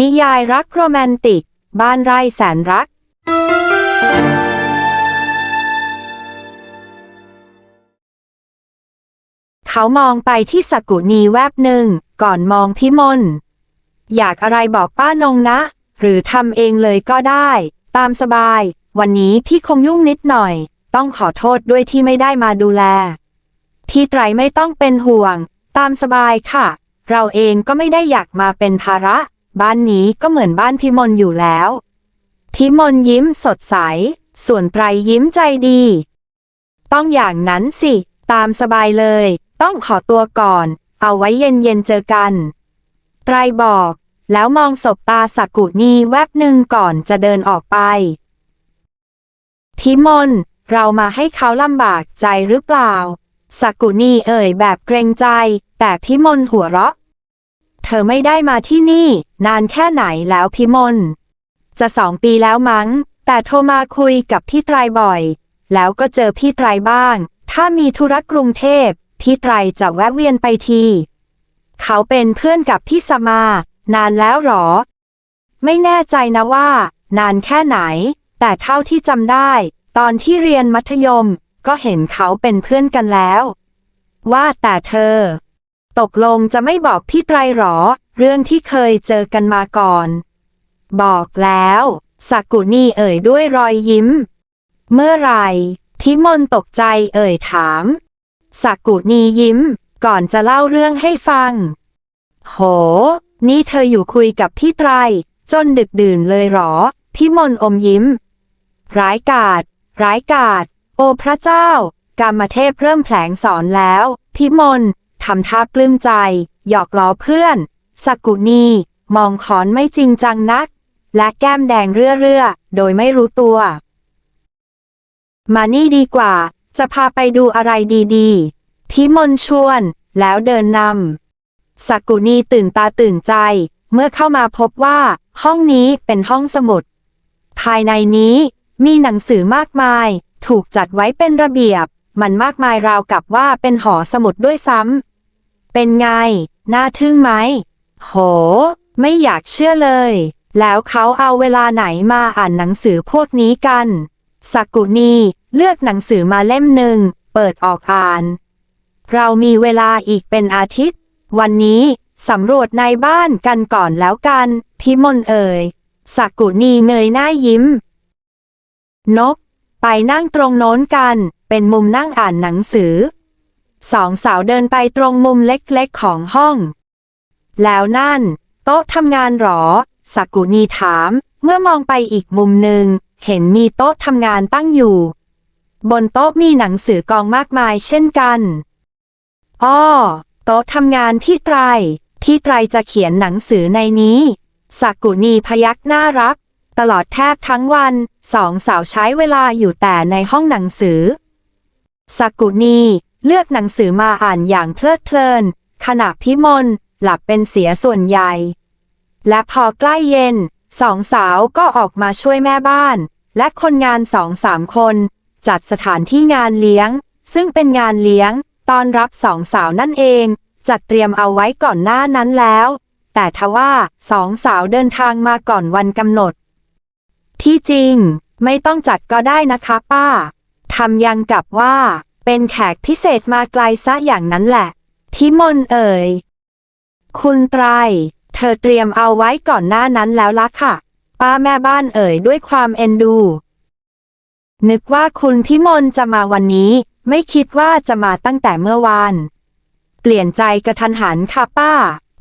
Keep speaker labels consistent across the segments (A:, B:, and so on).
A: นิยายรักโรแมนติก บ้านไร่แสนรัก เขามองไปที่สกุนีแวบหนึ่ง ก่อนมองพี่มนอยากอะไรบอกป้านงนะ หรือทำเองเลยก็ได้ ตามสบาย วันนี้พี่คงยุ่งนิดหน่อย ต้องขอโทษด้วยที่ไม่ได้มาดูแล พี่ไตรไม่ต้องเป็นห่วง ตามสบายค่ะ เราเองก็ไม่ได้อยากมาเป็นภาระ บ้านนี้ก็เหมือนบ้านพี่มนอยู่แล้วพี่มนยิ้มสดใส ส่วนไตรยิ้มใจดี ต้องอย่างนั้นสิ ตามสบายเลย ต้องขอตัวก่อน เอาไว้เย็นเย็นเจอกันไตรบอก แล้วมองศบตาสักกุนีแวบหนึ่งก่อนจะเดินออกไป พิมลเรามาให้เขาลำบากใจหรือเปล่าสักกุนีเอ่ยแบบเกรงใจ แต่พิมลหัวเราะ อไม่ได้มาที่นี่ นานแค่ไหนแล้วพิมล จะสองปีแล้วมั้ง แต่โทรมาคุยกับพี่ไตรบ่อย แล้วก็เจอพี่ไตรบ้าง ถ้ามีธุระกรุงเทพ พี่ไตรจะแวะเวียนไปที เขาเป็นเพื่อนกับพี่สมา นานแล้วหรอ ไม่แน่ใจนะว่า นานแค่ไหน แต่เท่าที่จำได้ ตอนที่เรียนมัธยม ก็เห็นเขาเป็นเพื่อนกันแล้ว ว่าแต่เธอ ตกลงจะไม่บอกพี่ไตรหรอ เรื่องที่เคยเจอกันมาก่อน บอกแล้วสักกุนีเอ่ยด้วยรอยยิ้ม เมื่อไรพิมลตกใจเอ่ยถามสักกุนียิ้ม ก่อนจะเล่าเรื่องให้ฟัง โห นี่เธออยู่คุยกับพี่ไตร จนดึกดื่นเลยหรอ พิมลอมยิ้ม ร้ายกาจร้ายกาจโอพระเจ้ากามเทพเริ่มแผลงสอนแล้ว พิมล ทำท่าปลื้มใจ หยอกล้อเพื่อนสกกุนีมองขอนไม่จริงจังนัก และแก้มแดงเรื่อๆ โดยไม่รู้ตัว มานี่ดีกว่า จะพาไปดูอะไรดีๆพิมลชวน แล้วเดินนำสกกุนีตื่นตาตื่นใจ เมื่อเข้ามาพบว่า ห้องนี้เป็นห้องสมุด ภายในนี้มีหนังสือมากมาย ถูกจัดไว้เป็นระเบียบ มันมากมายราวกับว่าเป็นหอสมุดด้วยซ้ำ เป็นไง น่าทึ่งไหม โห ไม่อยากเชื่อเลย แล้วเขาเอาเวลาไหนมาอ่านหนังสือพวกนี้กันสักกุนีเลือกหนังสือมาเล่มหนึ่ง เปิดออกอ่าน เรามีเวลาอีกเป็นอาทิตย์ วันนี้สำรวจในบ้านกันก่อนแล้วกัน พิมลเอ่ยสักกุนีเงยหน้ายิ้ม นก ไปนั่งตรงโน้นกัน เป็นมุมนั่งอ่านหนังสือ สองสาวเดินไปตรงมุมเล็กๆของห้อง แล้วนั่น โต๊ะทำงานหรอสกกุนีถาม เมื่อมองไปอีกมุมหนึ่ง เห็นมีโต๊ะทำงานตั้งอยู่ บนโต๊ะมีหนังสือกองมากมายเช่นกัน อ้อ โต๊ะทำงานที่ไตร ที่ไตรจะเขียนหนังสือในนี้สกกุนีพยักหน้ารับ ตลอดแทบทั้งวัน สองสาวใช้เวลาอยู่แต่ในห้องหนังสือสกกุนี เลือกหนังสือมาอ่านอย่างเพลิดเพลิน ขณะพิมลหลับเป็นเสียส่วนใหญ่ และพอใกล้เย็น สองสาวก็ออกมาช่วยแม่บ้าน และคนงานสองสามคน จัดสถานที่งานเลี้ยง ซึ่งเป็นงานเลี้ยงตอนรับสองสาวนั่นเอง จัดเตรียมเอาไว้ก่อนหน้านั้นแล้ว แต่ทว่าสองสาวเดินทางมาก่อนวันกำหนด ที่จริง ไม่ต้องจัดก็ได้นะคะป้าทำยังกับว่า เป็นแขกพิเศษมาไกลซะอย่างนั้นแหละ พิมลเอ่ย คุณไตรเธอเตรียมเอาไว้ก่อนหน้านั้นแล้วละค่ะ ป้าแม่บ้านเอ่ยด้วยความเอ็นดู นึกว่าคุณพิมลจะมาวันนี้ ไม่คิดว่าจะมาตั้งแต่เมื่อวาน เปลี่ยนใจกระทันหันค่ะป้า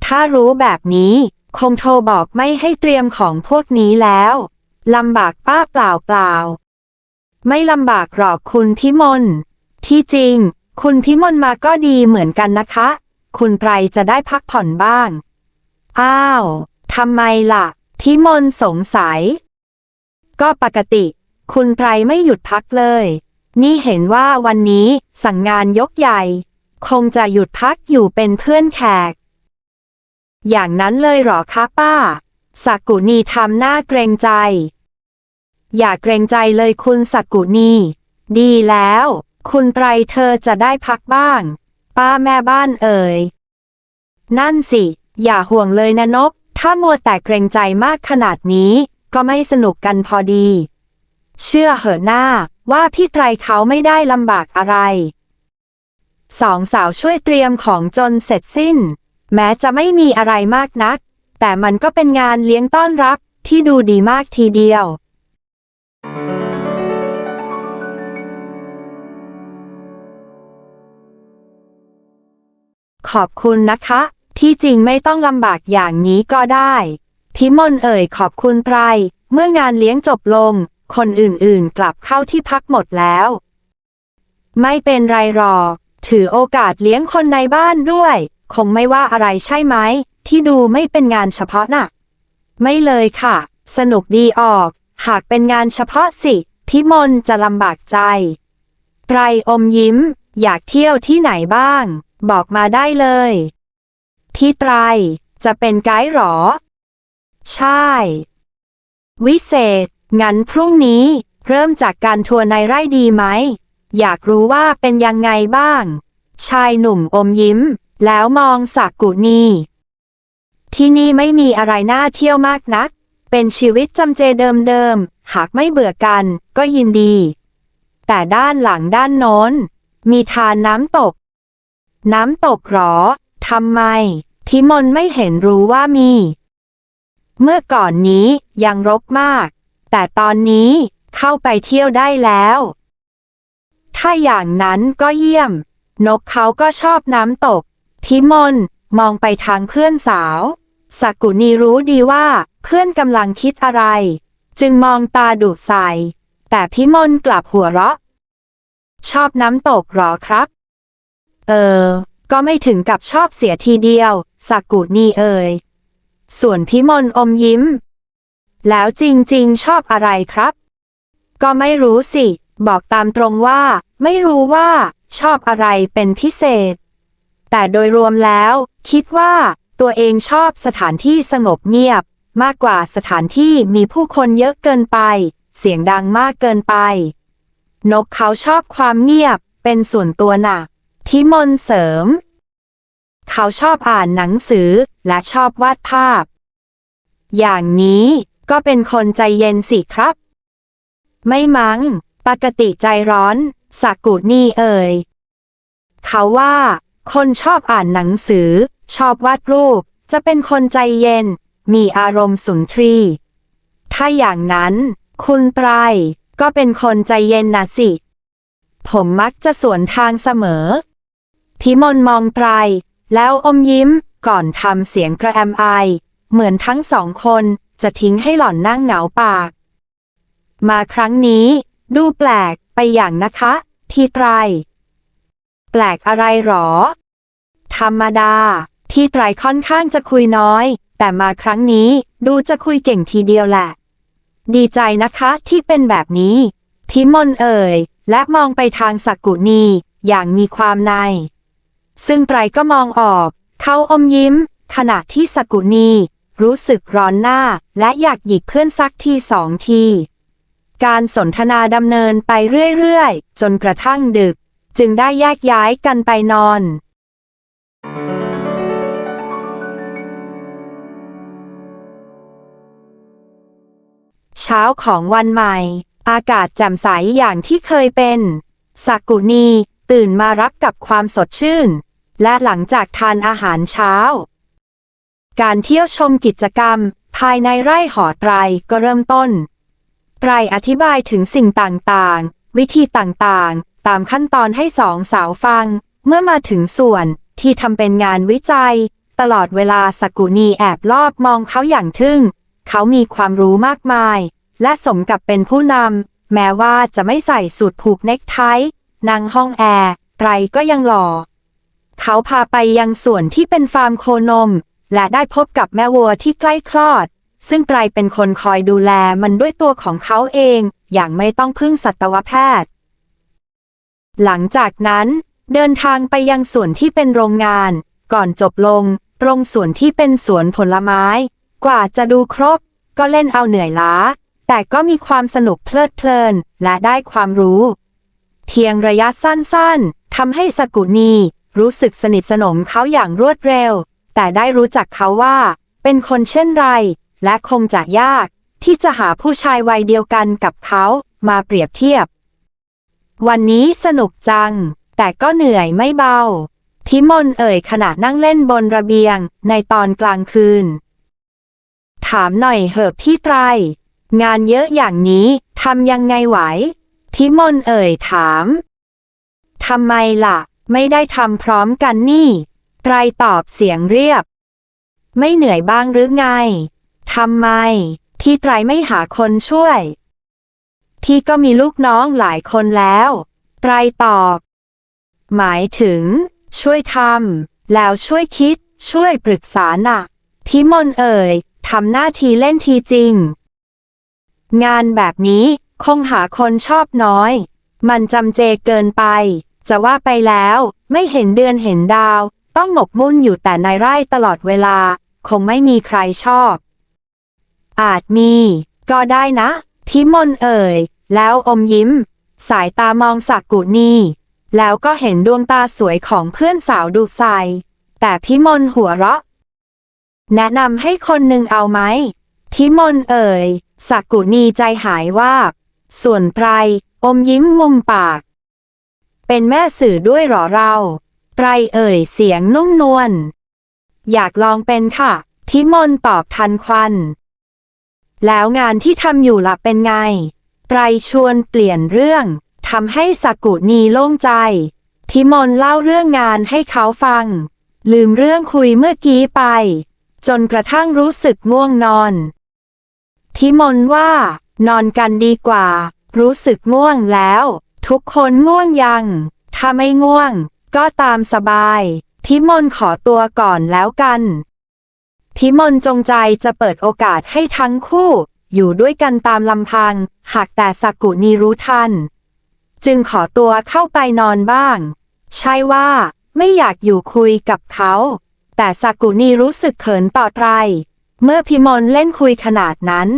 A: ถ้ารู้แบบนี้ คงโทรบอกไม่ให้เตรียมของพวกนี้แล้วลำบากป้าเปล่าเปล่า ไม่ลำบากหรอกคุณพิมล ที่จริง คุณพิมลมาก็ดีเหมือนกันนะคะ คุณไพรจะได้พักผ่อนบ้าง อ้าวทำไมล่ะ พิมลสงสัย ก็ปกติ คุณไพรไม่หยุดพักเลย นี่เห็นว่าวันนี้สั่งงานยกใหญ่ คงจะหยุดพักอยู่เป็นเพื่อนแขก อย่างนั้นเลยเหรอคะป้าสักกุนีทำหน้าเกรงใจ อย่าเกรงใจเลยคุณสักกุนี ดีแล้ว คุณไตรเธอจะได้พักบ้าง ป้าแม่บ้านเอ่ย นั่นสิ อย่าห่วงเลยนะนก ถ้ามัวแต่เกรงใจมากขนาดนี้ ก็ไม่สนุกกันพอดี เชื่อเหอะหน้าว่าพี่ไตรเขาไม่ได้ลำบากอะไร สองสาวช่วยเตรียมของจนเสร็จสิ้น แม้จะไม่มีอะไรมากนัก แต่มันก็เป็นงานเลี้ยงต้อนรับที่ดูดีมากทีเดียว ขอบคุณนะคะ ที่จริงไม่ต้องลำบากอย่างนี้ก็ได้ พิมลเอ่ยขอบคุณไตรเมื่องานเลี้ยงจบลง คนอื่นๆ กลับเข้าที่พักหมดแล้ว ไม่เป็นไรหรอก ถือโอกาสเลี้ยงคนในบ้านด้วย คงไม่ว่าอะไรใช่ไหม ที่ดูไม่เป็นงานเฉพาะน่ะ ไม่เลยค่ะ สนุกดีออก หากเป็นงานเฉพาะสิ พิมลจะลำบากใจไตรอมยิ้ม อยากเที่ยวที่ไหนบ้าง บอกมาได้เลยที่ไตร จะเป็นไกด์หรอ ใช่ วิเศษ งั้นพรุ่งนี้ เริ่มจากการทัวร์ในไร่ดีไหม อยากรู้ว่าเป็นยังไงบ้าง ชายหนุ่มอมยิ้ม แล้วมองสักกุนีที่นี่ไม่มีอะไรน่าเที่ยวมากนัก เป็นชีวิตจำเจเดิมๆ หากไม่เบื่อกันก็ยินดี แต่ด้านหลังด้านโน้น มีทานน้ำตก น้ำตกหรอ ทำไมพิมลไม่เห็นรู้ว่ามี เมื่อก่อนนี้ยังรกมาก แต่ตอนนี้เข้าไปเที่ยวได้แล้ว ถ้าอย่างนั้นก็เยี่ยม นกเขาก็ชอบน้ำตกพิมลมองไปทางเพื่อนสาวสักุนีรู้ดีว่าเพื่อนกำลังคิดอะไร จึงมองตาดุใส่แต่พิมลกลับหัวเราะ ชอบน้ำตกหรอครับ เออ ก็ไม่ถึงกับชอบเสียทีเดียว สักุนีเอ่ย ส่วนพิมลอมยิ้ม แล้วจริงๆ ชอบอะไรครับ ก็ไม่รู้สิ บอกตามตรงว่า ไม่รู้ว่า ชอบอะไรเป็นพิเศษ แต่โดยรวมแล้ว คิดว่า ตัวเองชอบสถานที่สงบเงียบ มากกว่าสถานที่มีผู้คนเยอะเกินไป เสียงดังมากเกินไป นกเขาชอบความเงียบ เป็นส่วนตัวหน่ะ พิมลเสริม เขาชอบอ่านหนังสือและชอบวาดภาพ อย่างนี้ก็เป็นคนใจเย็นสิครับ ไม่มัง้ง ปกติใจร้อนสากุนี่เอ่ย เขาว่า คนชอบอ่านหนังสือ ชอบวาดรูป จะเป็นคนใจเย็น มีอารมณ์สุนทรี ถ้าอย่างนั้น คุณไตรก็เป็นคนใจเย็นนะสิ ผมมักจะสวนทางเสมอ พิมลมองไตรแล้วอมยิ้มก่อนทำเสียงกระแอมไอ เหมือนทั้งสองคนจะทิ้งให้หล่อนนั่งเหงาปาก มาครั้งนี้ ดูแปลกไปอย่างนะคะทีไตร แปลกอะไรหรอ ธรรมดาที่ไตรค่อนข้างจะคุยน้อย แต่มาครั้งนี้ดูจะคุยเก่งทีเดียวแหละ ดีใจนะคะที่เป็นแบบนี้พิมลเอ่ย และมองไปทางสักกุนีอย่างมีความใน ซึ่งไตรก็มองออก เขาอมยิ้ม ขณะที่สกุนีรู้สึกร้อนหน้า และอยากหยิกเพื่อนสักทีสองที การสนทนาดำเนินไปเรื่อยๆ จนกระทั่งดึก จึงได้แยกย้ายกันไปนอนเช้าของวันใหม่ อากาศแจ่มใสอย่างที่เคยเป็นสักกุนีตื่นมารับกับความสดชื่น และหลังจากทานอาหารเช้า การเที่ยวชมกิจกรรม ภายในไร่หอไตรก็เริ่มต้นไตรอธิบายถึงสิ่งต่างๆ วิธีต่างๆ ตามขั้นตอนให้สองสาวฟัง เมื่อมาถึงส่วนที่ทำเป็นงานวิจัย ตลอดเวลาสกุนีแอบลอบมองเขาอย่างทึ่ง เขามีความรู้มากมาย และสมกับเป็นผู้นำแม้ว่าจะไม่ใส่สูทผูกเน็กไท นั่งห้องแอร์ไตรก็ยังหล่อ เขาพาไปยังส่วนที่เป็นฟาร์มโคนม และได้พบกับแม่วัวที่ใกล้คลอด ซึ่งไตรเป็นคนคอยดูแลมันด้วยตัวของเขาเอง อย่างไม่ต้องพึ่งสัตวแพทย์ หลังจากนั้น เดินทางไปยังส่วนที่เป็นโรงงาน ก่อนจบลง ตรงส่วนที่เป็นสวนผลไม้ กว่าจะดูครบ ก็เล่นเอาเหนื่อยล้า แต่ก็มีความสนุกเพลิดเพลินและได้ความรู้ เพียงระยะสั้นๆทำให้สกุนี รู้สึกสนิทสนมเขาอย่างรวดเร็ว แต่ได้รู้จักเขาว่า เป็นคนเช่นไร และคงจะยาก ที่จะหาผู้ชายวัยเดียวกันกับเขามาเปรียบเทียบ วันนี้สนุกจัง แต่ก็เหนื่อยไม่เบา พิมลเอ่ยขณะนั่งเล่นบนระเบียงในตอนกลางคืน ถามหน่อยเหอะพี่ไตร งานเยอะอย่างนี้ทำยังไงไหว พิมลเอ่ยถามทำไมล่ะ ไม่ได้ทำพร้อมกันนี่ไตรตอบเสียงเรียบ ไม่เหนื่อยบ้างหรือไงทำไมพี่ไตรไม่หาคนช่วย พี่ก็มีลูกน้องหลายคนแล้วไตรตอบ หมายถึง ช่วยทำแล้วช่วยคิด ช่วยปรึกษาหน่ะพิมลเอ่ยทำหน้าที่เล่นทีจริง งานแบบนี้คงหาคนชอบน้อย มันจำเจเกินไป จะว่าไปแล้ว ไม่เห็นเดือนเห็นดาว ต้องหมกมุ่นอยู่แต่ในไร่ตลอดเวลา คงไม่มีใครชอบ อาจมี ก็ได้นะ พิมลเอ่ย แล้วอมยิ้ม สายตามองสักกุนีแล้วก็เห็นดวงตาสวยของเพื่อนสาวดูใสแต่พิมลหัวเราะ แนะนำให้คนหนึ่งเอาไหมพิมลเอ่ยสักกุนีใจหายว่าบ ส่วนไตรอมยิ้มมุมปาก เป็นแม่สื่อด้วยหรอเราไรเอ่ยเสียงนุ่มนวล อยากลองเป็นค่ะ พิมลตอบทันควัน แล้วงานที่ทำอยู่ล่ะเป็นไงไรชวนเปลี่ยนเรื่องทำให้สกุนีโล่งใจ พิมลเล่าเรื่องงานให้เขาฟัง ลืมเรื่องคุยเมื่อกี้ไป จนกระทั่งรู้สึกง่วงนอน พิมลว่า นอนกันดีกว่า รู้สึกง่วงแล้ว ทุกคนง่วงยัง ถ้าไม่ง่วง ก็ตามสบาย พิมลขอตัวก่อนแล้วกัน พิมลจงใจจะเปิดโอกาสให้ทั้งคู่ อยู่ด้วยกันตามลำพัง หากแต่สกุนีรู้ทัน จึงขอตัวเข้าไปนอนบ้าง ใช่ว่า ไม่อยากอยู่คุยกับเขา แต่สกุนีรู้สึกเขินต่อไตร เมื่อพิมลเล่นคุยขนาดนั้น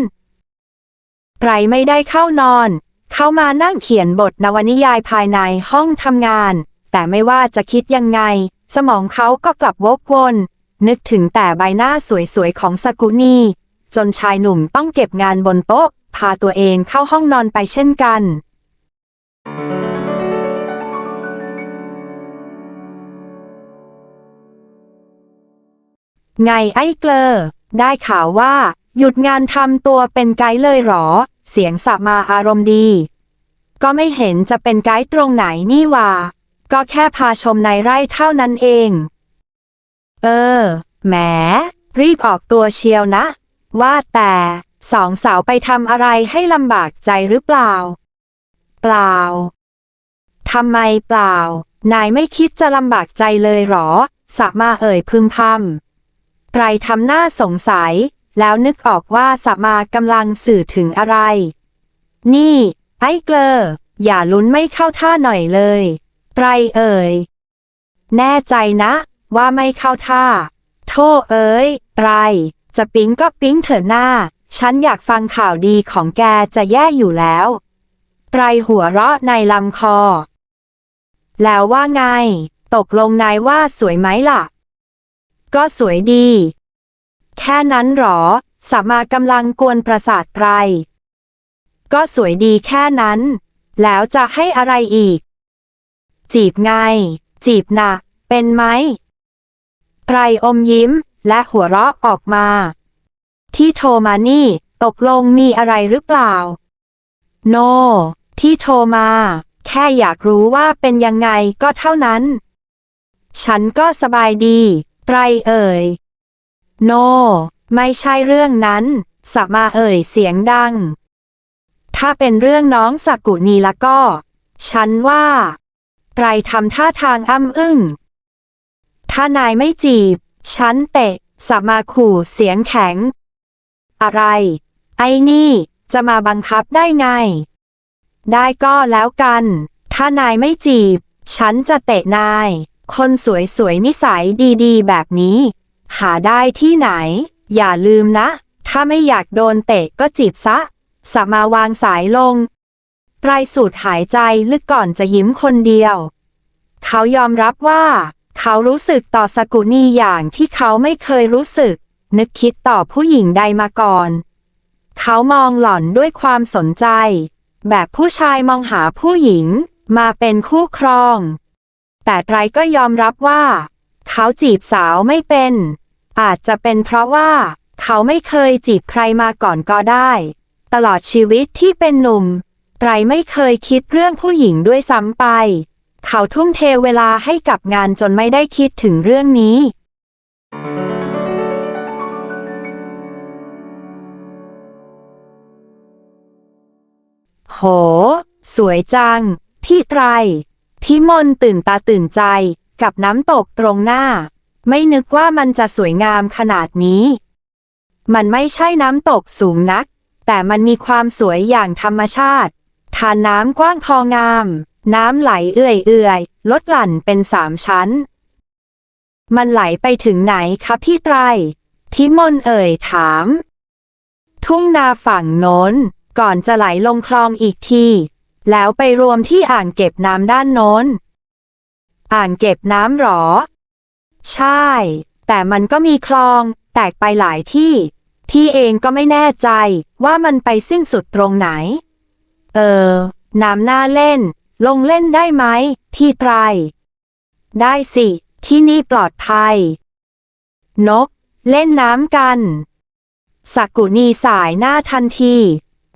A: ไตรไม่ได้เข้านอน เขามานั่งเขียนบทนวนิยายภายในห้องทำงาน แต่ไม่ว่าจะคิดยังไง สมองเขาก็กลับวกวน นึกถึงแต่ใบหน้าสวยๆของสกุนีจนชายหนุ่มต้องเก็บงานบนโต๊ะ พาตัวเองเข้าห้องนอนไปเช่นกัน ไงไอ้เกลอ ได้ข่าวว่า หยุดงานทำตัวเป็นไกด์เลยหรอ เสียงสับมาอารมณ์ดี ก็ไม่เห็นจะเป็นไกด์ตรงไหนนี่ว่า ก็แค่พาชมในไร่เท่านั้นเอง เออ แหม รีบออกตัวเชียวนะ ว่าแต่สองสาวไปทำอะไรให้ลำบากใจหรือเปล่า เปล่าทำไมเปล่า นายไม่คิดจะลำบากใจเลยหรอสับมาเอ่ยพึมพำไตรทำหน้าสงสัย แล้วนึกออกว่าสับมากำลังสื่อถึงอะไร นี่ ไอ้เกลออย่าลุ้นไม่เข้าท่าหน่อยเลยไตรเอ่ย แน่ใจนะ ว่าไม่เข้าท่า โทษเอ้ยไตรจะปิ๊งก็ปิ๊งเถอะหน้า ฉันอยากฟังข่าวดีของแกจะแย่อยู่แล้วไตรหัวเราะในลำคอ แล้วว่าไง ตกลงนายว่าสวยไหมล่ะ ก็สวยดี แค่นั้นหรอสามากำลังกวนประสาทไตรก็สวยดีแค่นั้น แล้วจะให้อะไรอีก จีบไง จีบนะเป็นไหมไตรอมยิ้มและหัวเราะออกมา ที่โทรมานี่ตกลงมีอะไรหรือเปล่า โนที่โทรมา แค่อยากรู้ว่าเป็นยังไงก็เท่านั้น ฉันก็สบายดีไตรเอ่ย โนไม่ใช่เรื่องนั้นสับมาเอ่ยเสียงดัง ถ้าเป็นเรื่องน้องสักุนีละก็ ฉันว่าไตรทำท่าทางอ้ำอึ้ง ถ้านายไม่จีบ ฉันเตะสับมาขู่เสียงแข็ง อะไร ไอ้นี่จะมาบังคับได้ไง ได้ก็แล้วกัน ถ้านายไม่จีบ ฉันจะเตะนาย คนสวยๆนิสัยดีๆ แบบนี้ หาได้ที่ไหน อย่าลืมนะ ถ้าไม่อยากโดนเตะก็จีบซะสามาวางสายลงไตรสูดหายใจลึกก่อนจะยิ้มคนเดียว เขายอมรับว่า เขารู้สึกต่อสกุนีอย่างที่เขาไม่เคยรู้สึก นึกคิดต่อผู้หญิงใดมาก่อน เขามองหล่อนด้วยความสนใจ แบบผู้ชายมองหาผู้หญิงมาเป็นคู่ครอง แต่ไตรก็ยอมรับว่า เขาจีบสาวไม่เป็น อาจจะเป็นเพราะว่า เขาไม่เคยจีบใครมาก่อนก็ได้ ตลอดชีวิตที่เป็นหนุ่มไตรไม่เคยคิดเรื่องผู้หญิงด้วยซ้ำไป เขาทุ่มเทเวลาให้กับงานจนไม่ได้คิดถึงเรื่องนี้โห สวยจัง พี่ไตรพี่มนตื่นตาตื่นใจกับน้ำตกตรงหน้า ไม่นึกว่ามันจะสวยงามขนาดนี้ มันไม่ใช่น้ำตกสูงนัก แต่มันมีความสวยอย่างธรรมชาติทานน้ำกว้างพองาม น้ำไหลเอื่อยเอื่อยๆลดหลั่นเป็นสามชั้น มันไหลไปถึงไหนคะพี่ไตร ทิมนเอ่ยถาม ทุ่งนาฝั่งโน้น ก่อนจะไหลลงคลองอีกที แล้วไปรวมที่อ่างเก็บน้ำด้านโน้น อ่างเก็บน้ำหรอ ใช่ แต่มันก็มีคลอง แตกไปหลายที่ พี่เองก็ไม่แน่ใจว่ามันไปสิ้นสุดตรงไหน เออ น้ำหน่าเล่น ลงเล่นได้ไหมพี่ไตรได้สิ ที่นี่ปลอดภัย นก เล่นน้ำกันสักกุณีสายหน้าทันที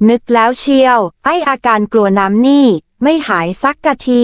A: นึกแล้วเชียว ไออาการกลัวน้ำนี่ ไม่หายสักกะที